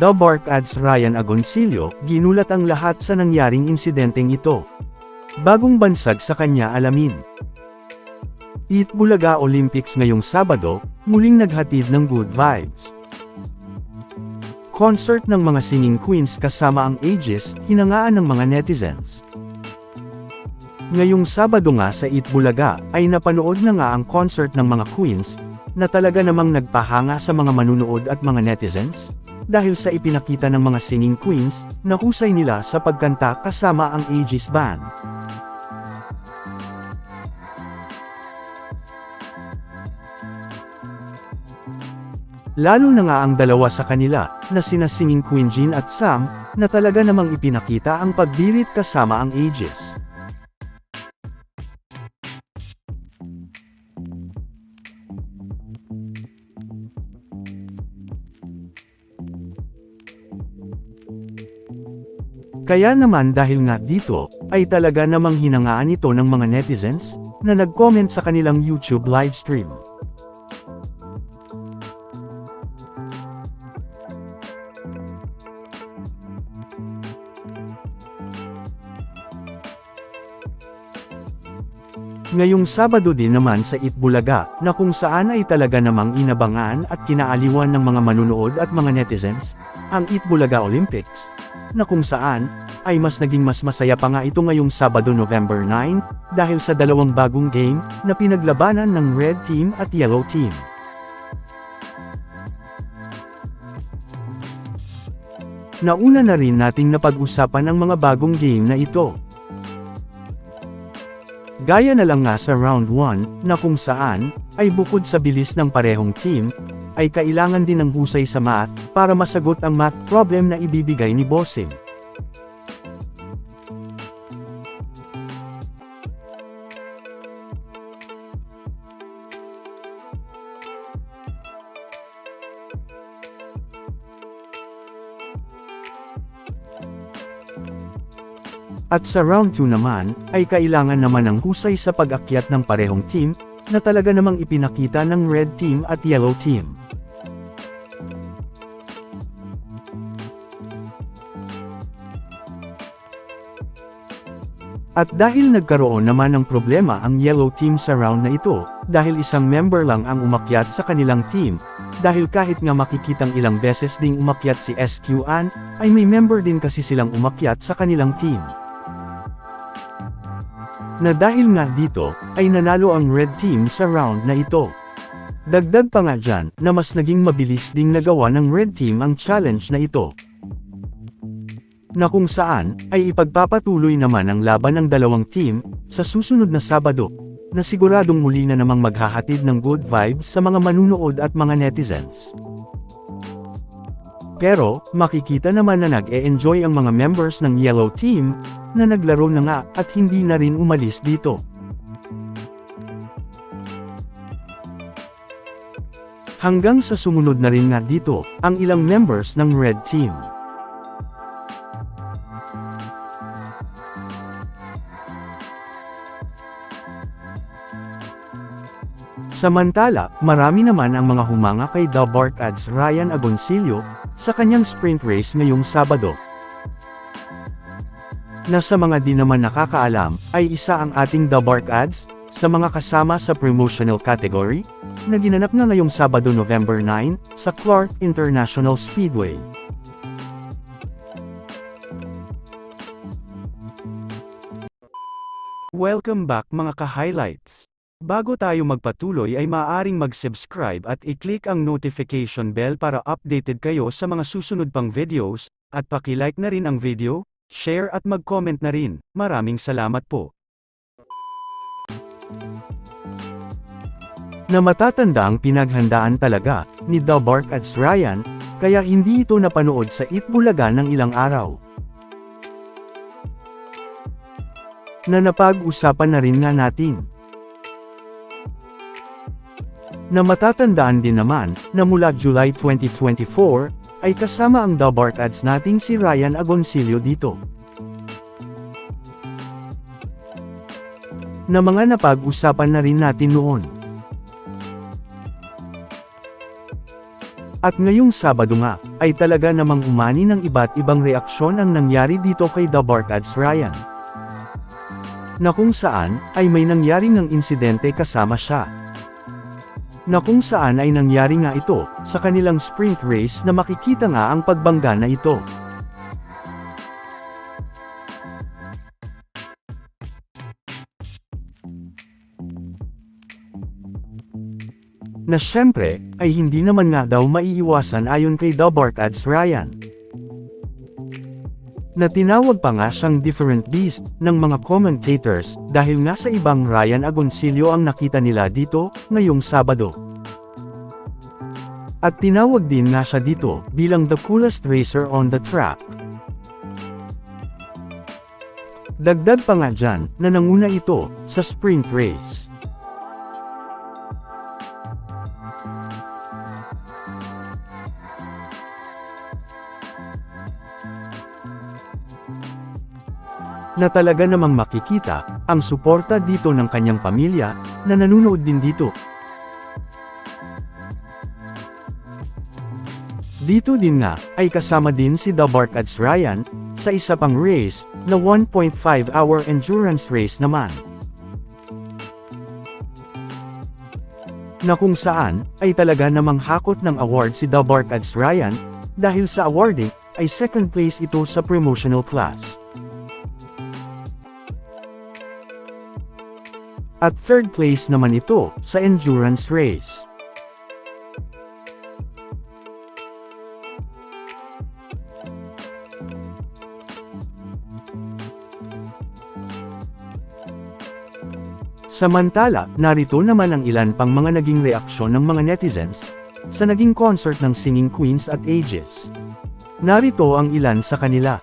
The Bark adds Ryan Agoncillo, ginulat ang lahat sa nangyaring insidenteng ito. Bagong bansag sa kanya alamin. Eat Bulaga Olympics ngayong Sabado, muling naghatid ng good vibes. Concert ng mga singing queens kasama ang Aegis, hinangaan ng mga netizens. Ngayong Sabado nga sa Eat Bulaga, ay napanood na nga ang concert ng mga queens, na talaga namang nagpahanga sa mga manunood at mga netizens, dahil sa ipinakita ng mga singing queens, na husay nila sa pagkanta kasama ang Aegis Band. Lalo na nga ang dalawa sa kanila, na sina singing Queen Jean at Sam, na talaga namang ipinakita ang pagbirit kasama ang Aegis. Kaya naman dahil nga dito, ay talaga namang hinangaan ito ng mga netizens, na nag-comment sa kanilang YouTube livestream. Ngayong Sabado din naman sa Itbulaga, na kung saan ay talaga namang inabangan at kinaaliwan ng mga manunood at mga netizens, ang Itbulaga Olympics, na kung saan, ay mas naging mas masaya pa nga ito ngayong Sabado November 9, dahil sa dalawang bagong game, na pinaglabanan ng Red Team at Yellow Team. Nauna na rin nating napag-usapan ang mga bagong game na ito. Gaya na lang nga sa round 1, na kung saan, ay bukod sa bilis ng parehong team, ay kailangan din ng husay sa math, para masagot ang math problem na ibibigay ni Bossing. At sa round 2 naman, ay kailangan naman ng husay sa pag-akyat ng parehong team, na talaga namang ipinakita ng red team at yellow team. At dahil nagkaroon naman ng problema ang yellow team sa round na ito, dahil isang member lang ang umakyat sa kanilang team, dahil kahit nga makikitang ilang beses ding umakyat si SQ An, ay may member din kasi silang umakyat sa kanilang team. Na dahil nga dito, ay nanalo ang red team sa round na ito. Dagdag pa nga dyan, na mas naging mabilis ding nagawa ng red team ang challenge na ito. Na kung saan, ay ipagpapatuloy naman ang laban ng dalawang team, sa susunod na Sabado, na siguradong muli na namang maghahatid ng good vibes sa mga manunood at mga netizens. Pero, makikita naman na nag-e-enjoy ang mga members ng Yellow Team, na naglaro na nga at hindi na rin umalis dito. Hanggang sa sumunod na rin nga dito, ang ilang members ng Red Team. Samantala, marami naman ang mga humanga kay The Bark Ads Ryan Agoncillo, sa kanyang sprint race ngayong Sabado. Na sa mga di naman nakakaalam, ay isa ang ating The Bark Ads, sa mga kasama sa promotional category, na ginanap nga ngayong Sabado November 9, sa Clark International Speedway. Welcome back mga ka-highlights. Bago tayo magpatuloy ay maaaring mag-subscribe at i-click ang notification bell para updated kayo sa mga susunod pang videos, at paki-like na rin ang video, share at mag-comment na rin. Maraming salamat po. Na matatanda ang pinaghandaan talaga, ni The Bark at Ryan, kaya hindi ito napanood sa Itbulaga ng ilang araw. Na napag-usapan na rin nga natin. Na matatandaan din naman, na mula July 2024, ay kasama ang Bark Ads nating si Ryan Agoncillo dito. Na mga napag-usapan na rin natin noon. At ngayong Sabado nga, ay talaga namang umani ng iba't ibang reaksyon ang nangyari dito kay The Barkads Ryan. Na kung saan, ay may nangyari ng insidente kasama siya. Na kung saan ay nangyari nga ito, sa kanilang sprint race na makikita nga ang pagbangga na ito. Na syempre, ay hindi naman nga daw maiiwasan ayon kay The Barkads Ryan. Na tinawag pa nga siyang different beast ng mga commentators dahil nga sa ibang Ryan Agoncillo ang nakita nila dito ngayong Sabado. At tinawag din nga siya dito bilang the coolest racer on the track. Dagdag pa nga dyan na nanguna ito sa sprint race. Na talaga namang makikita ang suporta dito ng kanyang pamilya na nanunood din dito. Dito din nga ay kasama din si The Barkads Ryan sa isa pang race na 1.5 hour endurance race naman. Na kung saan ay talaga namang hakot ng award si The Barkads Ryan dahil sa awarding ay second place ito sa promotional class. At third place naman ito sa endurance race. Samantala, narito naman ang ilan pang mga naging reaksyon ng mga netizens sa naging concert ng Singing Queens at Ages. Narito ang ilan sa kanila.